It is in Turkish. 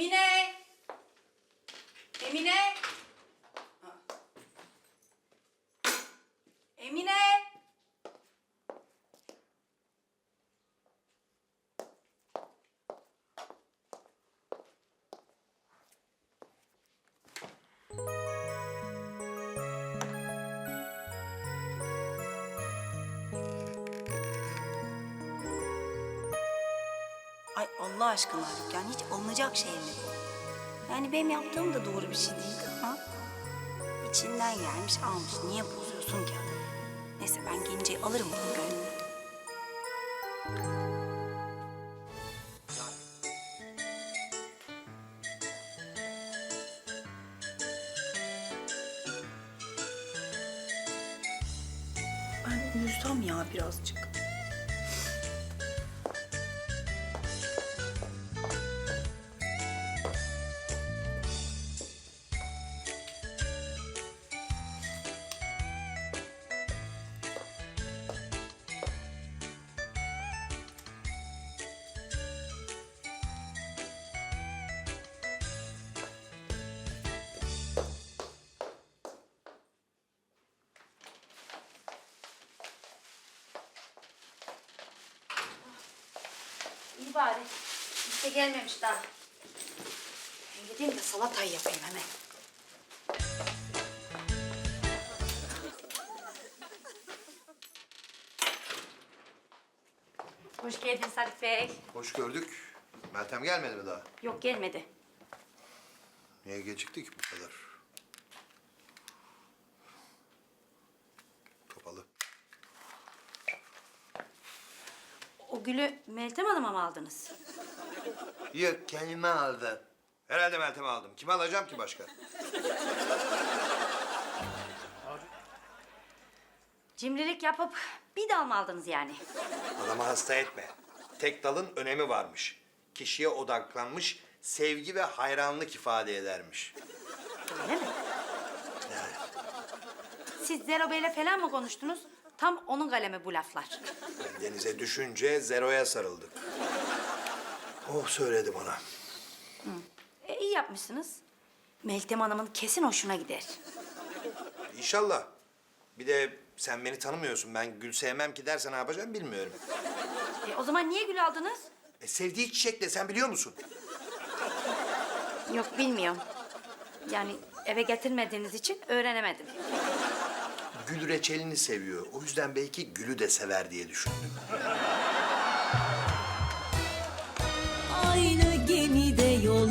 Emine! Emine! Ay Allah aşkına Haluk yani hiç alınacak şey mi bu? Yani benim yaptığım da doğru bir şey değil ama içinden gelmiş almış. Niye bozuyorsun ki? Neyse ben gelince alırım onun gönlünü. Ben uyusam ya birazcık. İyi bari. İşte gelmemiş daha. Ben gideyim de salatayı yapayım hemen. Hoş geldiniz Haluk Bey. Hoş gördük. Meltem gelmedi mi daha? Yok gelmedi. Niye gecikti ki bu kadar? Gülü Meltem Hanım'a mı aldınız? Yok kendime aldım. Herhalde Meltem'e aldım. Kime alacağım ki başka? Cimrilik yapıp bir dal mı aldınız yani? Adamı hasta etme. Tek dalın önemi varmış. Kişiye odaklanmış, sevgi ve hayranlık ifade edermiş. Öyle mi? Siz Zero Bey'le falan mı konuştunuz? Tam onun kalemi bu laflar. Denize düşünce zeroya sarıldık. Oh söyledi bana. E, iyi yapmışsınız. Meltem Hanım'ın kesin hoşuna gider. İnşallah. Bir de sen beni tanımıyorsun. Ben gül sevmem ki dersen ne yapacağım bilmiyorum. E, o zaman niye gül aldınız? E, sevdiği çiçek de sen biliyor musun? Yok bilmiyorum. Yani eve getirmediğiniz için öğrenemedim. Gül reçelini seviyor. O yüzden belki gülü de sever diye düşündüm. Aynı gemide yol